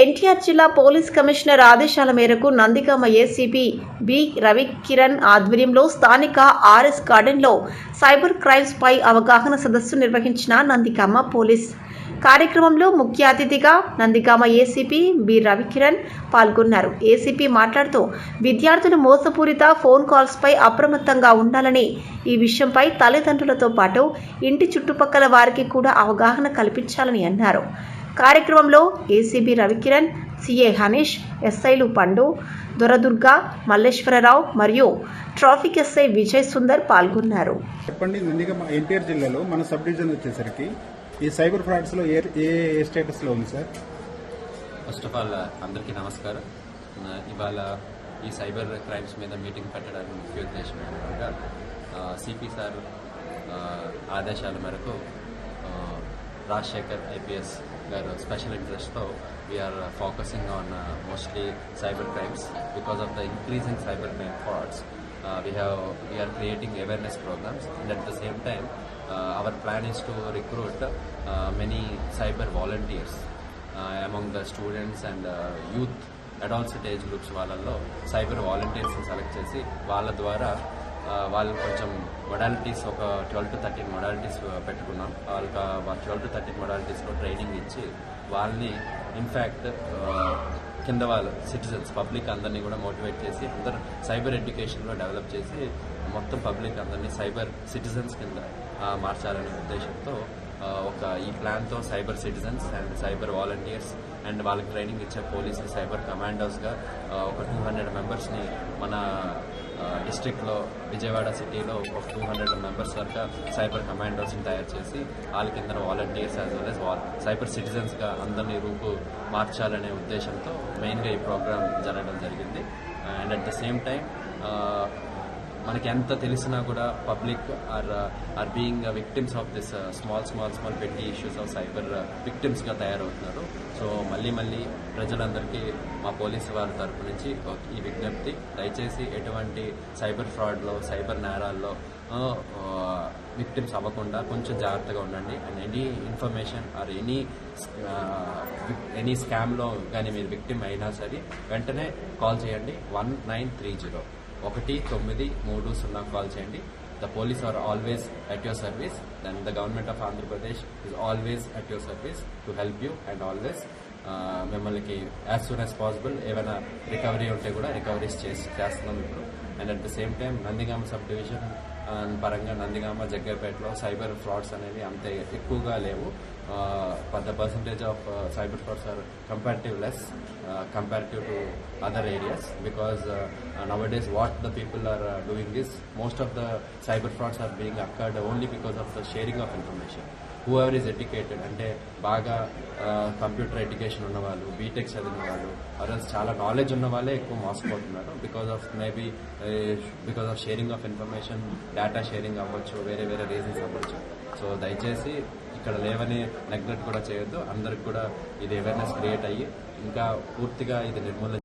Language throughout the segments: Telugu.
ఎన్టీఆర్ జిల్లా పోలీస్ కమిషనర్ ఆదేశాల మేరకు నందిగామ ఏసీపీ బి రవికిరణ్ ఆధ్వర్యంలో స్థానిక ఆర్ఎస్ గార్డెన్లో సైబర్ క్రైమ్స్పై అవగాహన సదస్సు నిర్వహించిన నందిగామ పోలీస్. కార్యక్రమంలో ముఖ్య అతిథిగా నందిగామ ఏసీపీ బి రవికిరణ్ పాల్గొన్నారు. ఏసీపీ మాట్లాడుతూ విద్యార్థులు మోసపూరిత ఫోన్ కాల్స్పై అప్రమత్తంగా ఉండాలని ఈ విషయంపై తల్లిదండ్రులతో పాటు ఇంటి చుట్టుపక్కల వారికి కూడా అవగాహన కల్పించాలని అన్నారు. కార్యక్రమంలో ఏసీబీ రవికిరణ్ సిఏ హనీష్ ఎస్ఐలు పండు దొరదుర్గ మల్లేశ్వరరావు మరియు ట్రాఫిక్ ఎస్ఐ విజయ్ సుందర్ పాల్గొన్నారు. చెప్పండి ముందుగా మా ఎన్టీఆర్ జిల్లాలో మన సబ్ డివిజన్ వచ్చేసరికి ఈ సైబర్ ఫ్రాడ్స్లో ఏ ఏ ఏ స్టేటస్లో ఉంది సార్? ఫస్ట్ ఆఫ్ ఆల్ అందరికీ నమస్కారం. ఇవాళ ఈ సైబర్ క్రైమ్స్ మీద మీటింగ్ పెట్టడానికి ముఖ్య ఉద్దేశం ఏంటంటే సిపి సార్ ఆ, ఆదేశాల మేరకు ఆ, రాజశేఖర్ ఐపీఎస్ గారు స్పెషల్ ఇంట్రెస్ట్తో we are focusing on mostly cyber crimes because of the increasing cyber crime frauds we have we are creating awareness programs and at the same time our plan is to recruit many cyber volunteers among the students and youth adolescent age groups వాళ్ళల్లో సైబర్ వాలంటీర్స్ని సెలెక్ట్ చేసి వాళ్ళ ద్వారా వాళ్ళు కొంచెం మొడాలిటీస్ ఒక ట్వెల్వ్ టు థర్టీన్ మొడాలిటీస్ పెట్టుకున్నాం. వాళ్ళకి ట్వెల్వ్ టు థర్టీన్ మొడాలిటీస్లో ట్రైనింగ్ ఇచ్చి వాళ్ళని ఇన్ఫ్యాక్ట్ కింద వాళ్ళు సిటిజన్స్ పబ్లిక్ అందరినీ కూడా మోటివేట్ చేసి అందరు సైబర్ ఎడ్యుకేషన్లో డెవలప్ చేసి మొత్తం పబ్లిక్ అందరినీ సైబర్ సిటిజన్స్ కింద మార్చాలనే ఉద్దేశంతో ఒక ఈ ప్లాన్తో cyber citizens and cyber volunteers and వాళ్ళకి ట్రైనింగ్ ఇచ్చే పోలీసులు సైబర్ కమాండోస్గా ఒక టూ హండ్రెడ్ మెంబర్స్ని మన డిస్ట్రిక్ట్లో విజయవాడ సిటీలో ఒక టూ హండ్రెడ్ మెంబర్స్ వరకు సైబర్ కమాండోస్ని తయారు చేసి వాళ్ళ కింద volunteers as well wall cyber సిటిజన్స్గా అందరినీ రూపు మార్చాలనే ఉద్దేశంతో మెయిన్గా ఈ ప్రోగ్రామ్ జరగడం జరిగింది. And at the same time మనకి ఎంత తెలిసినా కూడా public are are being victims of this small small small petty issues of cyber విక్టిమ్స్గా తయారవుతున్నారు. సో మళ్ళీ మళ్ళీ ప్రజలందరికీ మా పోలీసు వారి తరపు నుంచి ఈ విజ్ఞప్తి. దయచేసి ఎటువంటి సైబర్ ఫ్రాడ్లో సైబర్ నేరాల్లో విక్టిమ్స్ అవ్వకుండా కొంచెం జాగ్రత్తగా ఉండండి. And any information or any any స్కామ్లో కానీ మీరు విక్టిమ్ అయినా సరే వెంటనే కాల్ చేయండి. One nine three zero. ఒకటి తొమ్మిది మూడు సున్నా కాల్ చేయండి. The police are always your service service then the government of Andhra Pradesh is always at your service to help you and always మిమ్మల్ని యాజ్ సూన్ యాజ్ పాసిబుల్ ఏమైనా రికవరీ ఉంటే కూడా రికవరీస్ చేసి చేస్తున్నాం ఇప్పుడు. And at the same time Nandigama sub division పరంగా నందిగామ జగ్గపేటలో సైబర్ ఫ్రాడ్స్ అనేవి అంత ఎక్కువగా లేవు. The percentage of cyber frauds are comparative less comparative to other areas because nowadays what the people are doing this most of the cyber frauds are being occurred only because of the sharing of information whoever is educated అంటే బాగా కంప్యూటర్ ఎడ్యుకేషన్ ఉన్నవాళ్ళు బీటెక్ చదివిన వాళ్ళు అదర్స్ చాలా నాలెడ్జ్ ఉన్న వాళ్ళే ఎక్కువ మోసపోతున్నారు because of maybe because of sharing of information data sharing అవ్వచ్చు వేరే వేరే రీజన్స్ అవ్వచ్చు. సో దయచేసి ఇక్కడ లేవని నెగ్లెక్ట్ కూడా చేయొద్దు. అందరికి కూడా ఇది అవేర్నెస్ క్రియేట్ అయ్యి ఇంకా పూర్తిగా ఇది నిర్మూలన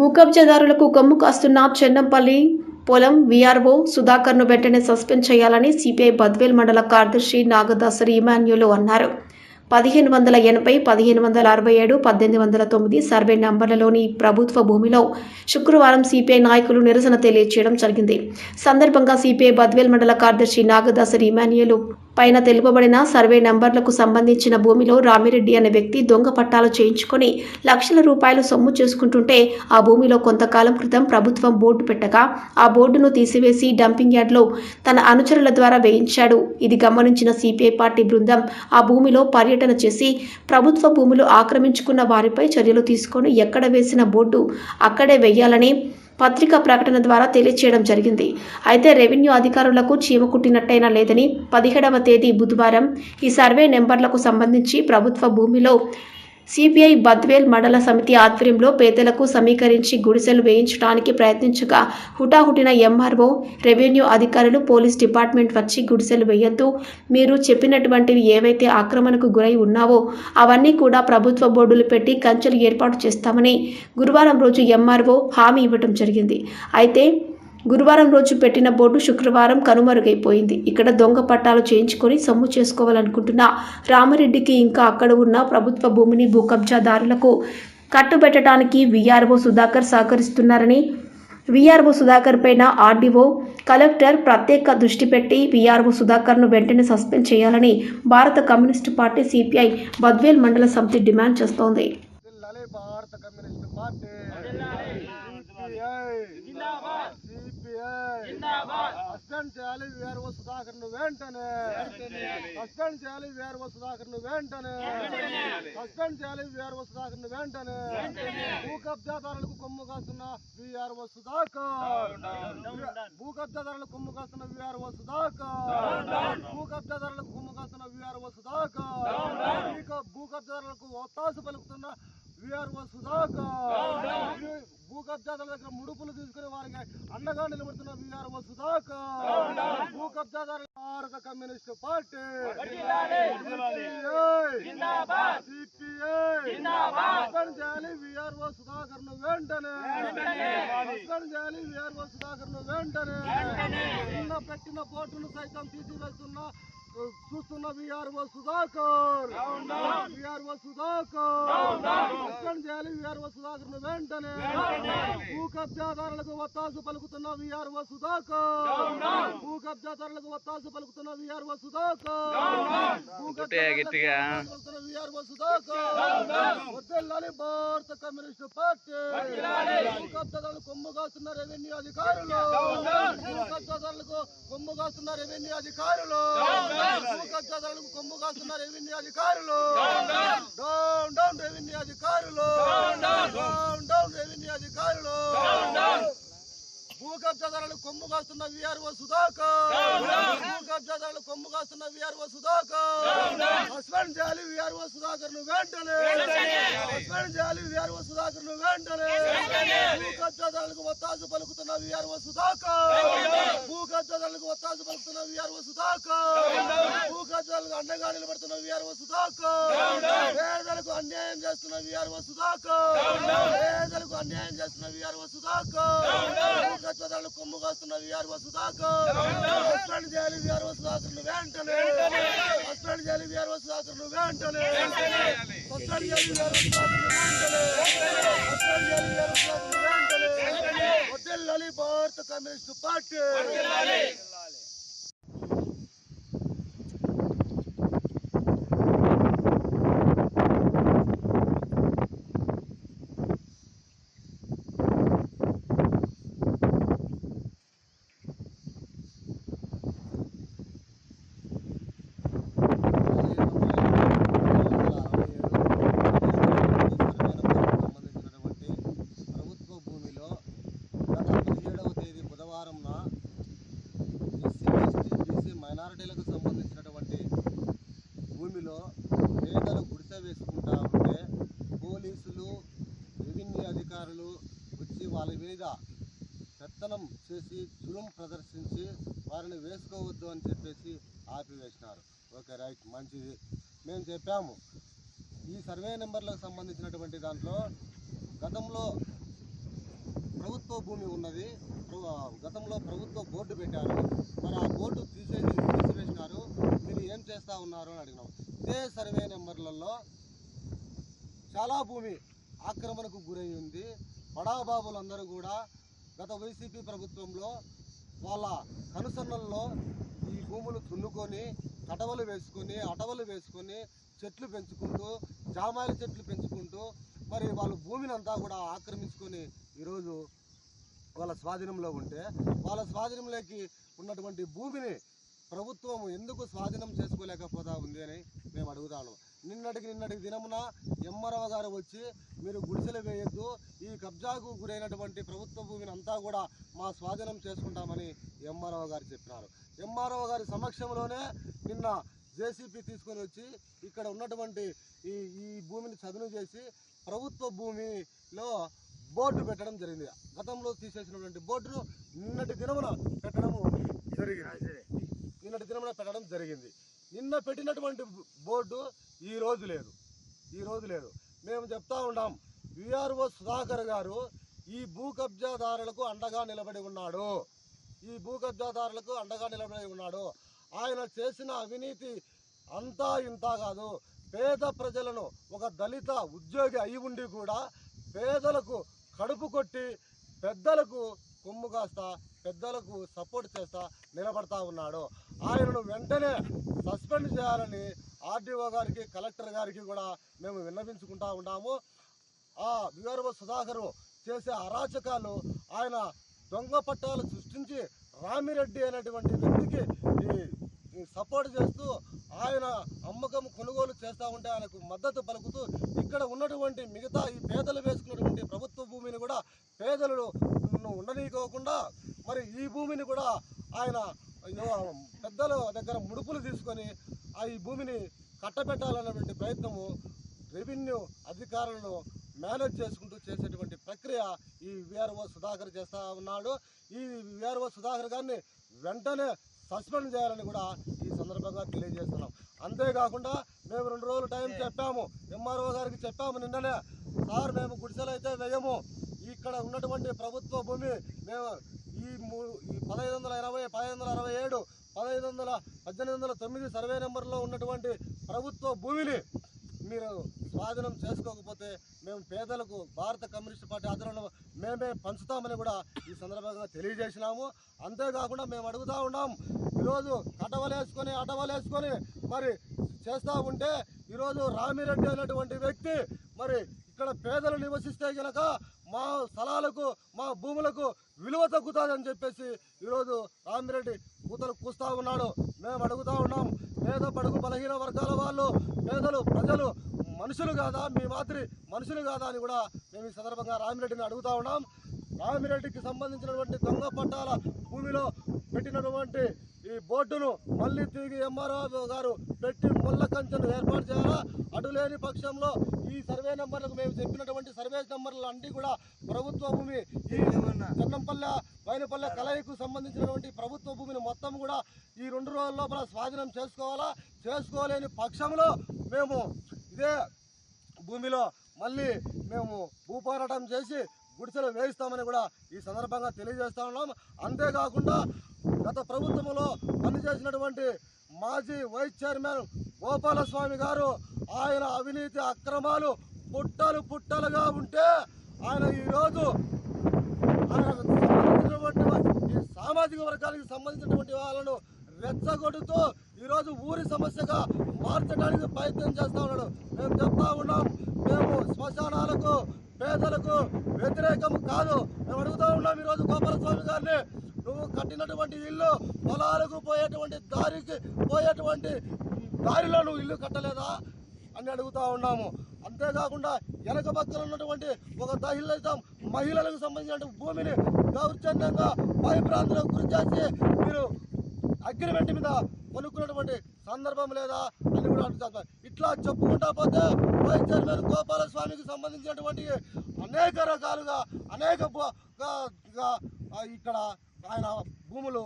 భూకబ్జాదారులకు కొమ్ము కాస్తున్న చెన్నంపల్లి పొలం వీఆర్ఓ సుధాకర్ను వెంటనే సస్పెండ్ చేయాలని సిపిఐ బద్వేల్ మండల కార్యదర్శి నాగదాసరి ఇమాన్యులు అన్నారు. పదిహేను వందల ఎనభై పదిహేను వందల అరవై ఏడు పద్దెనిమిది వందల తొమ్మిది సర్వే నంబర్లలోని ప్రభుత్వ భూమిలో శుక్రవారం సిపిఐ నాయకులు నిరసన తెలియజేయడం జరిగింది. సందర్భంగా సిపిఐ బద్వేల్ మండల కార్యదర్శి నాగదాసరి ఇమాన్యులు పైన తెలుపబడిన సర్వే నంబర్లకు సంబంధించిన భూమిలో రామిరెడ్డి అనే వ్యక్తి దొంగ పట్టాలు చేయించుకొని లక్షల రూపాయలు సొమ్ము చేసుకుంటుంటే ఆ భూమిలో కొంతకాలం క్రితం ప్రభుత్వం బోర్డు పెట్టగా ఆ బోర్డును తీసివేసి డంపింగ్ యార్డ్లో తన అనుచరుల ద్వారా వేయించాడు. ఇది గమనించిన సిపిఐ పార్టీ బృందం ఆ భూమిలో పర్యటన చేసి ప్రభుత్వ భూములు ఆక్రమించుకున్న వారిపై చర్యలు తీసుకొని ఎక్కడ వేసిన బోర్డు అక్కడే వేయాలని పత్రికా ప్రకటన ద్వారా తెలియచేయడం జరిగింది. అయితే రెవెన్యూ అధికారులకు చీమ కుట్టినట్టయినా లేదని పదిహేడవ తేదీ బుధవారం ఈ సర్వే నెంబర్లకు సంబంధించి ప్రభుత్వ భూమిలో సిపిఐ బద్వేల్ మండల సమితి ఆధ్వర్యంలో పేదలకు సమీకరించి గుడిసెలు వేయించడానికి ప్రయత్నించగా హుటాహుటిన ఎంఆర్ఓ రెవెన్యూ అధికారులు పోలీస్ డిపార్ట్మెంట్ వచ్చి గుడిసెలు వేయొద్దు. మీరు చెప్పినటువంటివి ఏవైతే ఆక్రమణకు గురై ఉన్నావో అవన్నీ కూడా ప్రభుత్వ బోర్డులు పెట్టి కంచెలు ఏర్పాటు చేస్తామని గురువారం రోజు ఎంఆర్ఓ హామీ ఇవ్వటం జరిగింది. అయితే గురువారం రోజు పెట్టిన బోర్డు శుక్రవారం కనుమరుగైపోయింది. ఇక్కడ దొంగ పట్టాలు చేయించుకొని సొమ్ము చేసుకోవాలనుకుంటున్న రామరెడ్డికి ఇంకా అక్కడ ఉన్న ప్రభుత్వ భూమిని భూకబ్జాదారులకు కట్టుబెట్టడానికి వీఆర్ఓ సుధాకర్ సహకరిస్తున్నారని వీఆర్ఓ సుధాకర్ పైన ఆర్డీఓ కలెక్టర్ ప్రత్యేక దృష్టి పెట్టి వీఆర్ఓ సుధాకర్ను వెంటనే సస్పెండ్ చేయాలని భారత కమ్యూనిస్టు పార్టీ సిపిఐ బద్వేల్ మండల సమితి డిమాండ్ చేస్తోంది జిల్లాలే భారత కమ్యూనిస్ట్ పార్టీ సస్పెండ్ చేయాలి వీఆర్ఓ సుధాకర్ను వెంటనే. సస్పెండ్ చేయాలి వీఆర్ఓ సుధాకర్ను వెంటనే. సస్పెండ్ చేయాలి వీఆర్ఓ సుధాకర్ను వెంటనే. భూ కబ్జాదారులకు కొమ్ము కాస్తున్న వీఆర్ఓ సుధాకర్. భూ కబ్జాదారులకు కొమ్ము కాస్తున్న వీఆర్ఓ సుధాకర్. భూ కబ్జాదారులకు కొమ్ము కాస్తున్న వీఆర్ఓ సుధాకర్. భూ కబ్జాదారులకు ఒత్తాసు పలుకుతున్న వీఆర్ఓ సుధాకర్. భూ కబ్జాదారుల దగ్గర ముడుపులు తీసుకుని వారికి అండగా నిలబడుతున్న వీఆర్ఓ సుధాకర్. భూ కబ్జాదారుల భారత కమ్యూనిస్ట్ పార్టీ. చేయాలి వీఆర్ఓ సుధాకర్ను వెంటనే. చేయాలి వీఆర్ఓ సుధాకర్ను వెంటనే. పెట్టిన బోర్డును సైతం తీసివేస్తున్న చూస్తున్న VRO Sudhakar VRO Sudhakar suspend చేయాలి విఆర్ఓ సుధాకర్ను వెంటనే భూ కబ్జాదారులకు ఒత్తాసు పలుకుతున్న విఆర్ఓ సుధాకర్ భూ కబ్జాదారులకు ఒత్తాసు పలుకుతున్న విఆర్ఓ సుధాకర్ భూ కబ్జాదారులకు పలుకుతున్న విఆర్ఓ సుధాకర్ వద్దెల్లాలి భారత కమ్యూనిస్ట్ పార్టీ భూ కబ్జాదారులు కొమ్ము కాస్తున్న రెవెన్యూ అధికారులు భూ కబ్జాదారులకు కొమ్ము కాస్తున్న రెవెన్యూ అధికారులు భూ కబ్జాదారులకు కొమ్ము కాస్తున్న రెవెన్యూ అధికారులు. Down down. రెవెన్యూ అధికారులు. Down down. రెవెన్యూ అధికారులు. భూ కబ్జాదారులు కొమ్ము కాస్తున్న విఆర్ఓ సుధాకర్. భూ కబ్జాదారులు కొమ్ము కాస్తున్న విఆర్ఓ సుధాకర్. సస్పెండ్ చేయాలి విఆర్ఓ సుధాకర్ను వెంటనే. సస్పెండ్ చేయాలి విఆర్ఓ సుధాకర్ను వెంటనే. భూ కబ్జాదారులకు ఒత్తాసు పలుకుతున్న విఆర్ఓ సుధాకర్. భూ కబ్జాదారులకు ఒత్తాసు పలుకుతున్న విఆర్ఓ సుధాకర్. భూ కబ్జాదారులకు అండగా నిలబడుతున్న విఆర్ఓ సుధాకర్. పేదలకు అన్యాయం చేస్తున్న విఆర్ఓ సుధాకర్. పేదలకు అన్యాయం చేస్తున్న విఆర్ఓ సుధాకర్. కబ్జాదారులకు కొమ్ము కాస్తున్న విఆర్ఓ సుధాకర్. సస్పెండ్ చేయాలి విఆర్ఓ సుధాకర్ను వెంటనే! సస్పెండ్ చేయాలి విఆర్ఓ సుధాకర్ను వెంటనే! సస్పెండ్ చేయాలి విఆర్ఓ సుధాకర్ను వెంటనే! సస్పెండ్ చేయాలి విఆర్ఓ సుధాకర్ను వెంటనే! వద్దెల్లాలి భారత కమ్యూనిస్ట్ పార్టీ సంబంధించినటువంటి ప్రభుత్వ భూమిలో గత పదిహేడవ తేదీ బుధవారంన ఎస్సీ ఎస్టీ బీసీ మైనారిటీలకు సంబంధించినటువంటి భూమిలో పేదలు గుడిసె వేసుకుంటా ఉంటే పోలీసులు రెవెన్యూ అధికారులు వచ్చి వాళ్ళ మీద పెత్తనం చేసి జులుం ప్రదర్శించి వారిని వేసుకోవద్దు అని చెప్పేసి ఆపివేసినారు ఓకే రైట్ మంచిది మేము చెప్పాము మెంబర్లకు సంబంధించినటువంటి దాంట్లో గతంలో ప్రభుత్వ భూమి ఉన్నది. గతంలో ప్రభుత్వ బోర్డు పెట్టారు. మరి ఆ బోర్డు తీసేసి తీసివేసినారు. మీరు ఏం చేస్తా ఉన్నారు అని అడిగినాం. ఇదే సర్వే నెంబర్లలో చాలా భూమి ఆక్రమణకు గురై ఉంది. బడాబాబులందరూ కూడా గత వైసీపీ ప్రభుత్వంలో వాళ్ళ కనుసన్నల్లో ఈ భూములు దున్నుకొని కటవలు వేసుకొని అటవలు వేసుకొని చెట్లు పెంచుకుంటూ జామాయిల చెట్లు పెంచుకుంటూ మరి వాళ్ళు భూమిని అంతా కూడా ఆక్రమించుకొని ఈరోజు వాళ్ళ స్వాధీనంలో ఉంటే వాళ్ళ స్వాధీనంలోకి ఉన్నటువంటి భూమిని ప్రభుత్వం ఎందుకు స్వాధీనం చేసుకోలేకపోతా ఉంది అని మేము అడుగుతాను. నిన్నటికి నిన్నటికి దినమున ఎంఆర్ఓ గారు వచ్చి మీరు గుడిసెలు వేయొద్దు ఈ కబ్జాకు గురైనటువంటి ప్రభుత్వ భూమిని అంతా కూడా మా స్వాధీనం చేసుకుంటామని ఎంఆర్ఓ గారు చెప్పినారు. ఎంఆర్ఓ గారి సమక్షంలోనే నిన్న జేసీపీ తీసుకొని వచ్చి ఇక్కడ ఉన్నటువంటి ఈ ఈ భూమిని చదును చేసి ప్రభుత్వ భూమిలో బోర్డు పెట్టడం జరిగింది. గతంలో తీసేసినటువంటి బోర్డును నిన్నటి దినమున పెట్టడము జరిగింది. నిన్నటి దినమున పెట్టడం జరిగింది. నిన్న పెట్టినటువంటి బోర్డు ఈ రోజు లేదు. ఈ రోజు లేదు. మేము చెప్తా ఉన్నాం విఆర్ఓ సుధాకర్ గారు ఈ భూ కబ్జాదారులకు అండగా నిలబడి ఉన్నాడు. ఈ భూ కబ్జాదారులకు అండగా నిలబడి ఉన్నాడు. ఆయన చేసిన అవినీతి అంతా ఇంత కాదు. పేద ప్రజలను ఒక దళిత ఉద్యోగి అయి ఉండి కూడా పేదలకు కడుపు కొట్టి పెద్దలకు కొమ్ము కాస్తా పెద్దలకు సపోర్ట్ చేస్తా నిలబడతా ఉన్నాడు. ఆయనను వెంటనే సస్పెండ్ చేయాలని ఆర్డీఓ గారికి కలెక్టర్ గారికి కూడా మేము విన్నవించుకుంటా ఉన్నాము. ఆ విఆర్ఓ సుధాకరు చేసే అరాచకాలు ఆయన దొంగ పట్టాలు సృష్టించి రామిరెడ్డి అనేటువంటి వ్యక్తికి ఈ సపోర్ట్ చేస్తూ ఆయన అమ్మకం కొనుగోలు చేస్తూ ఉంటే ఆయనకు మద్దతు పలుకుతూ ఇక్కడ ఉన్నటువంటి మిగతా ఈ పేదలు వేసుకున్నటువంటి ప్రభుత్వ భూమిని కూడా పేదలు ఉండనీకోకుండా మరి ఈ భూమిని కూడా ఆయన పెద్దల దగ్గర ముడుపులు తీసుకొని ఆ ఈ భూమిని కట్టబెట్టాలన్నటువంటి ప్రయత్నము రెవెన్యూ అధికారులను మేనేజ్ చేసుకుంటూ చేసేటువంటి ప్రక్రియ ఈ విఆర్ఓ సుధాకర్ చేస్తూ ఉన్నాడు. ఈ విఆర్ఓ సుధాకర్ గారిని వెంటనే సస్పెండ్ చేయాలని కూడా ఈ సందర్భంగా తెలియజేస్తున్నాం. అంతేకాకుండా మేము రెండు రోజులు టైం చెప్పాము. ఎంఆర్ఓ గారికి చెప్పాము నిన్ననే. సార్ మేము గుడిసెలు అయితే వేయము. ఇక్కడ ఉన్నటువంటి ప్రభుత్వ భూమి మేము ఈ మూ ఈ పదహైదు వందల ఇరవై పదహైదు వందల అరవై ఏడు పదహైదు వందల పద్దెనిమిది వందల తొమ్మిది సర్వే నెంబర్లో ఉన్నటువంటి ప్రభుత్వ భూమిని మీరు స్వాధీనం చేసుకోకపోతే మేము పేదలకు భారత కమ్యూనిస్ట్ పార్టీ ఆధ్వర్యంలో మేమే పంచుతామని కూడా ఈ సందర్భంగా తెలియజేసినాము. అంతేకాకుండా మేము అడుగుతా ఉన్నాం ఈరోజు కటవలేసుకొని అటవలేసుకొని మరి చేస్తూ ఉంటే ఈరోజు రామిరెడ్డి అనేటువంటి వ్యక్తి మరి ఇక్కడ పేదలు నివసిస్తే గనక మా స్థలాలకు మా భూములకు విలువ తగ్గుతుందని చెప్పేసి ఈరోజు రామిరెడ్డి కూతలు కూస్తూ ఉన్నాడు. మేము అడుగుతా ఉన్నాం పేద పడుగు బలహీన వర్గాల వాళ్ళు పేదలు ప్రజలు మనుషులు కాదా? మీ మాదిరి మనుషులు కాదా అని కూడా మేము ఈ సందర్భంగా రామిరెడ్డిని అడుగుతా ఉన్నాం. రామిరెడ్డికి సంబంధించినటువంటి దొంగ పట్టాల భూమిలో పెట్టినటువంటి ఈ బోర్డును మళ్ళీ తిరిగి ఎంఆర్ఓ గారు పెట్టి ముళ్ళ కంచెను ఏర్పాటు చేయాలా? అటు లేని పక్షంలో ఈ సర్వే నెంబర్లకు మేము చెప్పినటువంటి సర్వే నెంబర్లు అన్ని కూడా ప్రభుత్వ భూమి ఈ చెన్నంపల్లె వైనపల్లె కలయికు సంబంధించినటువంటి ప్రభుత్వ భూమిని మొత్తం కూడా ఈ రెండు రోజుల లోపల స్వాధీనం చేసుకోవాలా? చేసుకోలేని పక్షంలో మేము ఇదే భూమిలో మళ్ళీ మేము భూపోరాటం చేసి గుడిసెలు వేయిస్తామని కూడా ఈ సందర్భంగా తెలియజేస్తా ఉన్నాం. అంతేకాకుండా గత ప్రభుత్వంలో పనిచేసినటువంటి మాజీ వైస్ చైర్మన్ గోపాలస్వామి గారు ఆయన అవినీతి అక్రమాలు పుట్టలు పుట్టలుగా ఉంటే ఆయన ఈరోజు ఆయన ఈ సామాజిక వర్గానికి సంబంధించినటువంటి వాళ్ళను రెచ్చగొడుతూ ఈరోజు ఊరి సమస్యగా మార్చడానికి ప్రయత్నం చేస్తా ఉన్నాడు. మేము చెప్తా ఉన్నాం మేము శ్మశానాలకు పేదలకు వ్యతిరేకం కాదు. మేము అడుగుతా ఉన్నాం ఈరోజు గోపాలస్వామి గారిని నువ్వు కట్టినటువంటి ఇల్లు పొలాలకు పోయేటువంటి దారికి పోయేటువంటి దారిలో నువ్వు ఇల్లు కట్టలేదా? అని అడుగుతా ఉన్నాము. అంతేకాకుండా వెనక పక్కన ఉన్నటువంటి ఒక దహిత మహిళలకు సంబంధించిన భూమిని దౌర్జన్యంగా భయభ్రాంతులకు గురి చేసి మీరు అగ్రిమెంట్ మీద కొనుక్కున్నటువంటి సందర్భం లేదా అని కూడా అడుగుతారు ఇట్లా చెప్పుకుంటా పోతే వైస్ చైర్మన్ గోపాలస్వామికి సంబంధించినటువంటి అనేక రకాలుగా అనేక ఇక్కడ ఆయన భూములు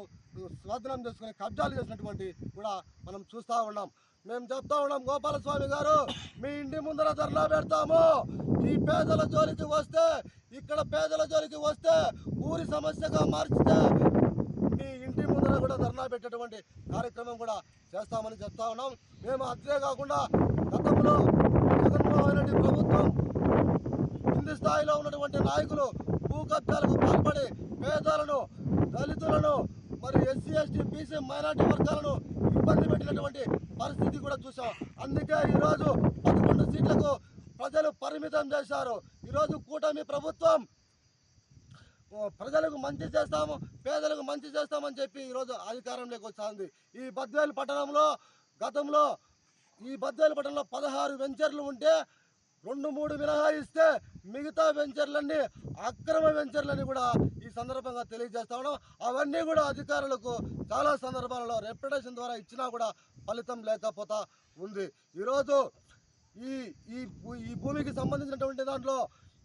స్వాధీనం చేసుకుని కబ్జాలు చేసినటువంటి కూడా మనం చూస్తూ ఉన్నాం. మేము చెప్తా ఉన్నాం గోపాలస్వామి గారు మీ ఇంటి ముందర ధర్నా పెడతాము. ఈ పేదల జోలికి వస్తే ఇక్కడ పేదల జోలికి వస్తే ఊరి సమస్యగా మార్చితే ఇంటి కూడా ధర్నా పెట్టేటువంటి కార్యక్రమం కూడా చేస్తామని చెప్తా ఉన్నాం. మేము అంతే కాకుండా గతంలో జగన్మోహన్ రెడ్డి ప్రభుత్వం కింది స్థాయిలో ఉన్నటువంటి నాయకులు భూ కబ్జాలకు పాల్పడి పేదలను దళితులను మరి ఎస్సీ ఎస్టీ బీసీ మైనార్టీ వర్గాలను ఇబ్బంది పెట్టినటువంటి పరిస్థితి కూడా చూసాం అందుకే ఈరోజు పదకొండు సీట్లకు ప్రజలు పరిమితం చేశారు. ఈరోజు కూటమి ప్రభుత్వం ప్రజలకు మంచి చేస్తాము పేదలకు మంచి చేస్తామని చెప్పి ఈరోజు అధికారంలోకి వచ్చింది ఈ బద్వేలు పట్టణంలో గతంలో ఈ బద్వేలు పట్టణంలో పదహారు వెంచర్లు ఉంటే రెండు మూడు మినహాయిస్తే మిగతా వెంచర్లన్నీ అక్రమ వెంచర్లని కూడా ఈ సందర్భంగా తెలియజేస్తా ఉన్నాం. అవన్నీ కూడా అధికారులకు చాలా సందర్భాలలో రెప్యుటేషన్ ద్వారా ఇచ్చినా కూడా ఫలితం లేకపోతా ఉంది. ఈరోజు ఈ ఈ భూమికి సంబంధించినటువంటి దాంట్లో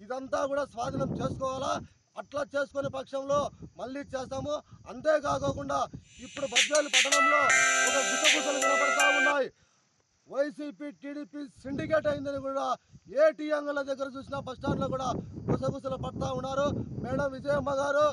ఇదంతా కూడా స్వాధీనం చేసుకోవాలా? అట్లా చేసుకునే పక్షంలో మళ్ళీ చేస్తాము. అంతేకాకుండా ఇప్పుడు బద్వేలు పట్టణంలో ఒక గుసగుసలు కనపడతా ఉన్నాయి. వైసీపీ టీడీపీ సిండికేట్ అయిందని కూడా ఏటీఎంల దగ్గర చూసినా బస్ స్టాండ్లో కూడా గుసగుసలు పడతా ఉన్నారు. మేడం విజయమ్మ గారు